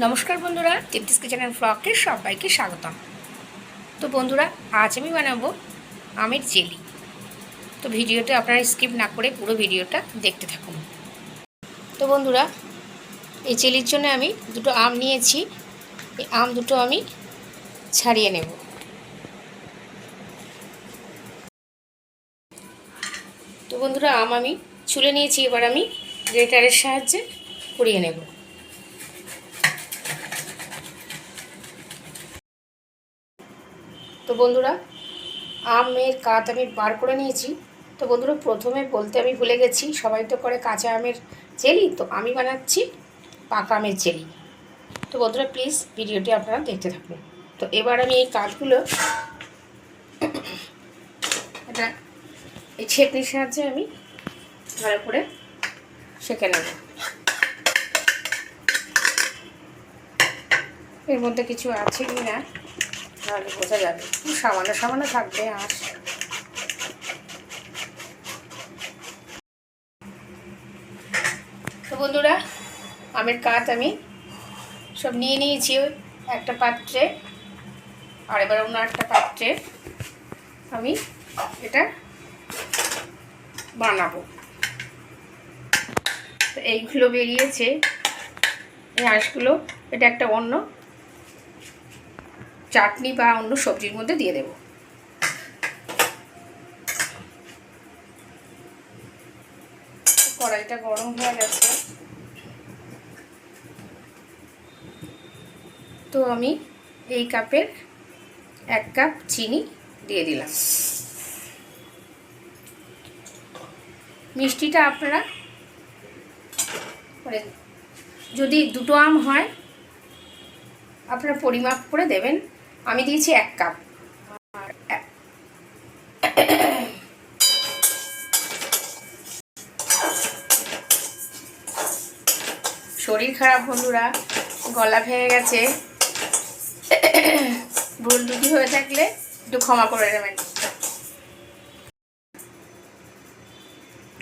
নমস্কার বন্ধুরা তৃপ্তিস kitchen and সবাইকে স্বাগতম। তো বন্ধুরা, আজ আমি বানাবো আমের জেলি। তো ভিডিওটা আপনারা স্কিপ না করে পুরো ভিডিওটা দেখতে থাকুন। তো বন্ধুরা, এই জেলির জন্য আমি দুটো আম নিয়েছি। এই আম দুটো আমি ছাড়িয়ে নেব। তো বন্ধুরা, আম আমি ছুলে নিয়েছি, এবার আমি গ্রেটারের সাহায্যে কুড়িয়ে নেব। তো বন্ধুরা, আমের কাত আমি বার করে নিয়েছি। তো বন্ধুরা, প্রথমে বলতে আমি ভুলে গেছি, সবাই তো করে কাঁচা আমের জেলি তো আমি বানাচ্ছি পাকা আমের জেলি তো বন্ধুরা প্লিজ ভিডিওটি আপনারা দেখতে থাকুন। তো এবার আমি এই কাঠগুলো এটা এই ছেঁকনির সাহায্যে আমি ভালো করে সেঁকে নেব। এর মধ্যে কিছু আছে কি না তাহলে বোঝা যাবে। সামান্য সামান্য থাকবে, আর তো বন্ধুরা, আমের কাঠ আমি সব নিয়ে নিয়েছি একটা পাত্রে, আর এবার অন্য একটা পাত্রে আমি এটা বানাবো। তো এইগুলো বেরিয়েছে, এই হাঁসগুলো এটা একটা অন্য চাটনি বা অন্য সবজির মধ্যে দিয়ে দেব। কড়াইটা গরম হয়ে গেছে। তো আমি এই কাপের এক কাপ চিনি দিয়ে দিলাম। মিষ্টিটা আপনারা মানে যদি দুটো আম হয়, আপনারা পরিমাপ করে দেবেন। আমি দিয়েছি এক কাপ। শরীর খারাপ বন্ধুরা, গলা ভেঙে গেছে। ভুল দুটি হয়ে থাকলে একটু ক্ষমা করে নেবেন।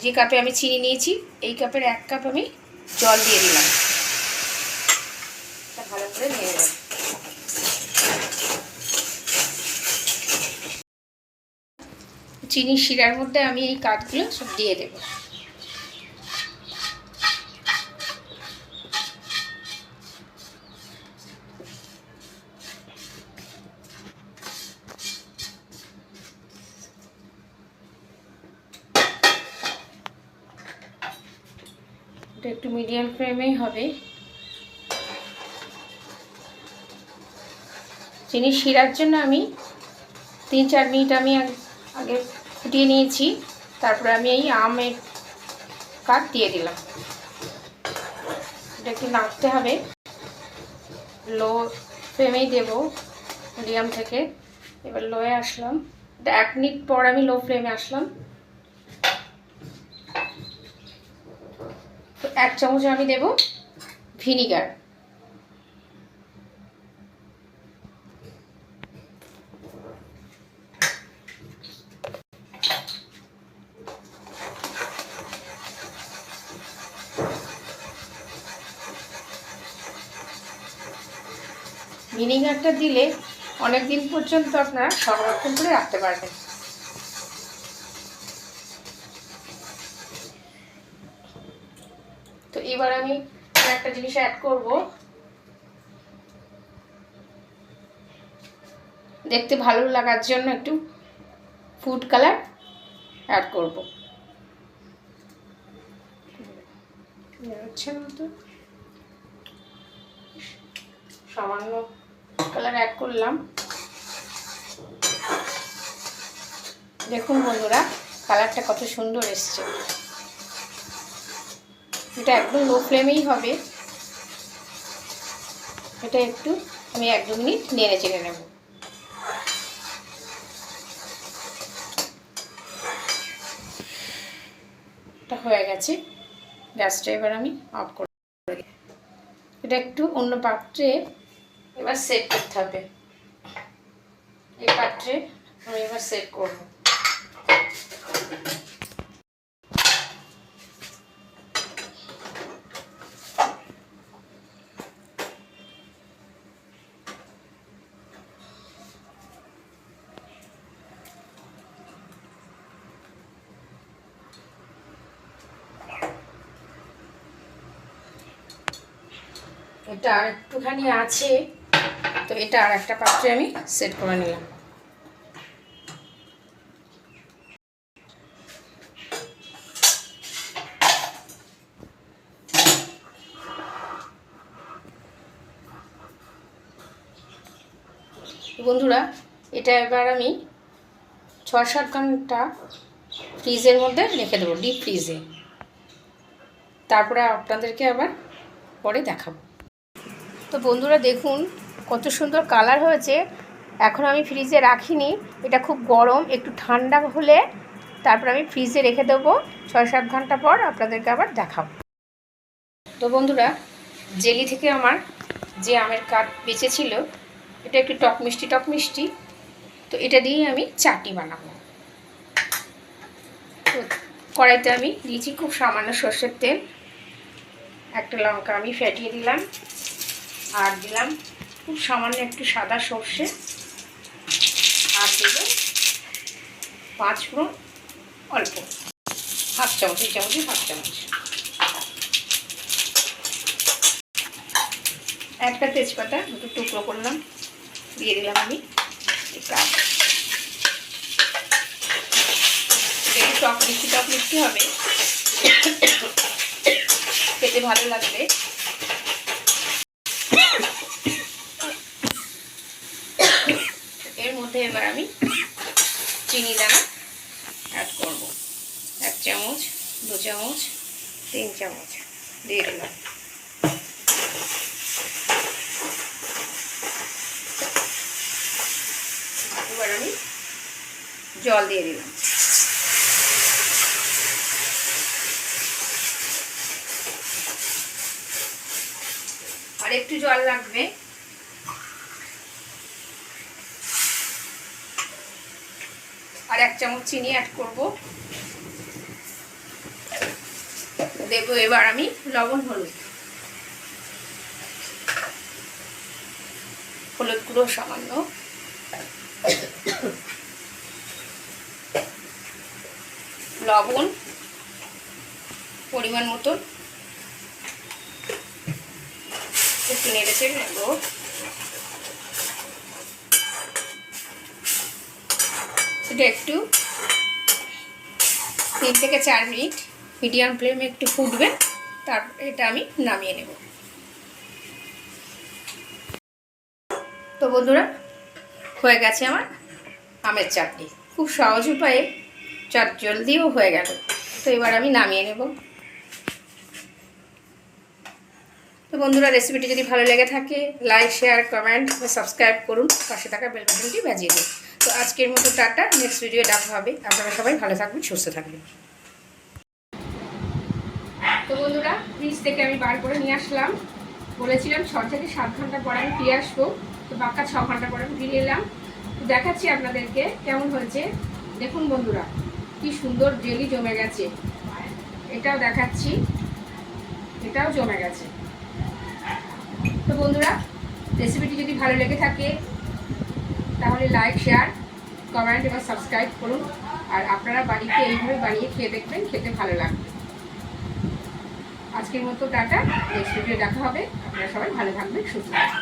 যে কাপে আমি চিনি নিয়েছি, এই কাপের এক কাপ আমি জল দিয়ে দিলাম তা ভালো করে নিয়ে নেবেন চিনি, শিরার মধ্যে আমি এই কাঠগুলো সব দিয়ে দেব। এটা একটু মিডিয়াম ফ্লেমেই হবে। চিনি শিরার জন্য আমি তিন চার মিনিট আমি আগে ফুটিয়ে নিয়েছি। তারপরে আমি এই আমের কাঠ দিয়ে দিলাম। এটা একটু নাড়তে হবে। লো ফ্লেমেই দেবো মিডিয়াম থেকে। এবার লোয়ে আসলাম। এক মিনিট পর আমি লো ফ্লেমে আসলাম। তো এক চামচ আমি দেব ভিনিগার। ভিনিগারটা দিলে অনেক দিন পর্যন্ত আপনারা সংরক্ষণ করে রাখতে পারবেন। তো এবার আমি একটা জিনিস অ্যাড করব। দেখতে ভালো লাগার জন্য একটু ফুড কালার অ্যাড করব। সামান্য কালার অ্যাড করলাম। দেখুন বন্ধুরা কালারটা কত সুন্দর এসছে। এটা একদম লো ফ্লেমেই হবে। এটা একটু আমি এক দু মিনিট নেড়ে চেড়ে নেব। এটা হয়ে গেছে। গ্যাসটা এবার আমি অফ করে এটা একটু অন্য পাত্রে এবার সেট করতে হবে। এই পাত্রে আমি এবার সেট করব। এটা আর একটুখানি আছে। তো এটা আর একটা পাত্রে আমি সেট করে নিলাম। বন্ধুরা, এটা এবার আমি ছ সাত ঘণ্টা ফ্রিজের মধ্যে রেখে দেবো ডিপ ফ্রিজে তারপরে আপনাদেরকে আবার পরে দেখাবো। তো বন্ধুরা, দেখুন কত সুন্দর কালার হয়েছে। এখন আমি ফ্রিজে রাখিনি, এটা খুব গরম, একটু ঠান্ডা হলে তারপর আমি ফ্রিজে রেখে দেবো। ছয় সাত ঘণ্টা পর আপনাদেরকে আবার দেখাবো। তো বন্ধুরা, জেলি থেকে আমার যে আমের কাঠ বেঁচেছিল, এটা একটু টক মিষ্টি টক মিষ্টি। তো এটা দিয়েই আমি চাটনি বানাবো। তো কড়াইতে আমি দিয়েছি খুব সামান্য সর্ষের তেল। একটা লঙ্কা আমি ফেটিয়ে দিলাম, আর দিলাম খুব সামান্য একটু সাদা সর্ষে। আর দিল পাঁচ ফোড়ন অল্প। হাফ চামচ, এই চামচে হাফ চামচ। একটা তেজপাতা, দুটো টুকরো করলাম। দিয়ে দিলাম আমি টক মিষ্টি টক মিষ্টি হবে, খেতে ভালো লাগবে এর মধ্যে এবার আমি চিনি দানা অ্যাড করব। এক চামচ, দু চামচ, তিন চামচ দিয়ে দিলাম। এবার আমি জল দিয়ে দিলাম। আর একটু জল লাগবে। আর এক চামচ চিনি অ্যাড করব। দেব এবার আমি লবণ, হলুদ। হলুদ গুঁড়ো সামান্য। লবণ পরিমাণ মতন। একটু নেড়েছে নেব। এটা একটু তিন থেকে চার মিনিট মিডিয়াম ফ্লেমে একটু ফুটবে তারপর এটা আমি নামিয়ে নেব। তো বন্ধুরা, হয়ে গেছে আমার আমের চাটনি। খুব সহজ উপায়ে চট জলদিও হয়ে গেল। তো এবার আমি নামিয়ে নেব। তো বন্ধুরা রেসিপিটি যদি ভালো লেগে থাকে লাইক শেয়ার কমেন্ট সাবস্ক্রাইব করুন। পাশে থাকা বেল বাটনটি বাজিয়ে দিন। তো আজকের মতো টাটা নেক্সট ভিডিও দেখা হবে। আপনারা সবাই ভালো থাকবেন, সুস্থ থাকবেন। তো বন্ধুরা ফ্রিজ থেকে আমি বার করে নিয়ে আসলাম। বলেছিলাম ছ থেকে সাত ঘণ্টা পরে আমি ফিরে আসব। তো বাক্কা ছ ঘণ্টা পরে আমি ফিরে এলাম। তো দেখাচ্ছি আপনাদেরকে কেমন হয়েছে। দেখুন বন্ধুরা, কি সুন্দর জেলি জমে গেছে। এটাও দেখাচ্ছি। এটাও জমে গেছে। তো বন্ধুরা রেসিপিটি যদি ভালো লেগে থাকে, তাহলে লাইক শেয়ার কমেন্ট এবং সাবস্ক্রাইব করুন। আর আপনারা বাড়িতে এইভাবে বানিয়ে খেয়ে দেখবেন, খেতে ভালো লাগবে। আজকের মতো টাটা নেক্সট ভিডিও দেখা হবে। আপনারা সবাই ভালো থাকবেন, সুস্থ